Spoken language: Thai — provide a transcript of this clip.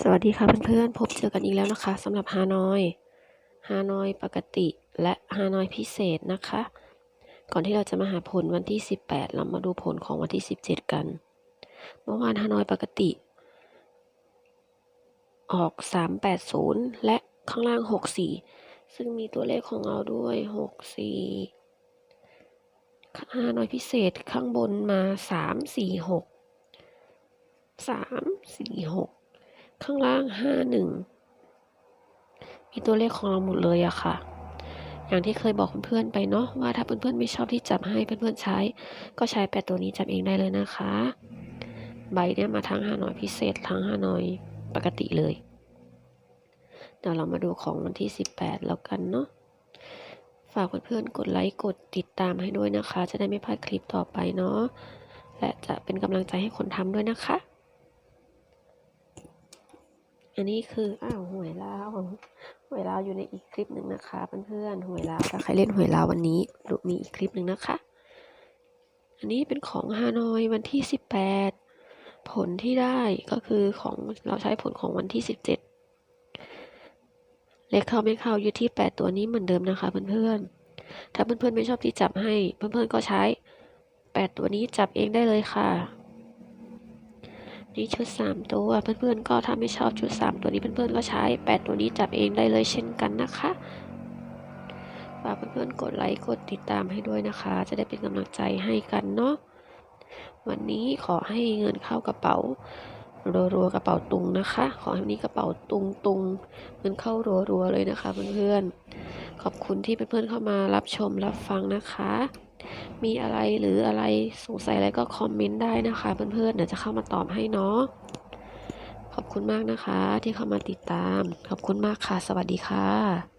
สวัสดีค่ะเพื่อนๆ พบเจอกันอีกแล้วนะคะสำหรับฮานอย ฮานอยปกติและฮานอยพิเศษนะคะ ก่อนที่เราจะมาหาผลวันที่ 18 เรามาดูผลของวันที่ 17 กัน เมื่อวานฮานอยปกติ ออก 380 และข้างล่าง 64 ซึ่งมีตัวเลขของเราด้วย 64ฮานอยพิเศษข้างบนมา 346 346 ข้างล่างห้าหนึ่งมีตัวเลขของเราหมดเลยอะค่ะ อย่างที่เคยบอกเพื่อนๆไปเนาะว่าถ้าเพื่อนๆไม่ชอบที่จับให้เพื่อนๆใช้ ก็ใช้แปดตัวนี้จับเองได้เลยนะคะ ใบเนี้ยมาทั้งฮาหน่อยพิเศษทั้งฮาหน่อยปกติเลยเดี๋ยวเรามาดูของวันที่18แล้วกันเนาะฝากเพื่อนๆกดไลค์กดติดตามให้ด้วยนะคะ จะได้ไม่พลาดคลิปต่อไปเนาะและจะเป็นกำลังใจให้คนทำด้วยนะคะ อันนี้คืออ้าวหวยลาวหวยลาวอยู่ในอีกคลิปหนึ่งนะคะเพื่อนๆหวยลาวถ้าใครเล่นหวยลาววันนี้มีอีกคลิปหนึ่งนะคะ อันนี้เป็นของฮานอยวันที่สิบแปดผลที่ได้ก็คือของเราใช้ผลของวันที่สิบเจ็ดเลขเข้าไม่เข้าอยู่ที่แปดตัวนี้เหมือนเดิมนะคะเพื่อนๆถ้าเพื่อนๆไม่ชอบที่จับให้ เพื่อนๆก็ใช้แปดตัวนี้จับเองได้เลยค่ะ นี่ชุด 3 ตัว เพื่อนๆก็ถ้าไม่ชอบชุด 3 ตัวนี้เพื่อนๆก็ใช้ 8 ตัวนี้จับเองได้เลยเช่นกันนะคะฝากเพื่อนๆกดไลค์กดติดตามให้ด้วยนะคะ จะได้เป็นกำลังใจให้กันเนาะวันนี้ขอให้เงินเข้ากระเป๋ารัวๆกระเป๋าตุงนะคะ ขอให้นี้กระเป๋าตุงตุงเงินเข้ารัวๆเลยนะคะ เพื่อนๆขอบคุณที่เพื่อนๆเข้ามารับชมรับฟังนะคะ มีอะไรหรืออะไรสงสัยอะไรก็คอมเมนต์ได้นะคะเพื่อนๆเดี๋ยวจะเข้ามาตอบให้เนาะขอบคุณมากนะคะที่เข้ามาติดตาม ขอบคุณมากค่ะ สวัสดีค่ะ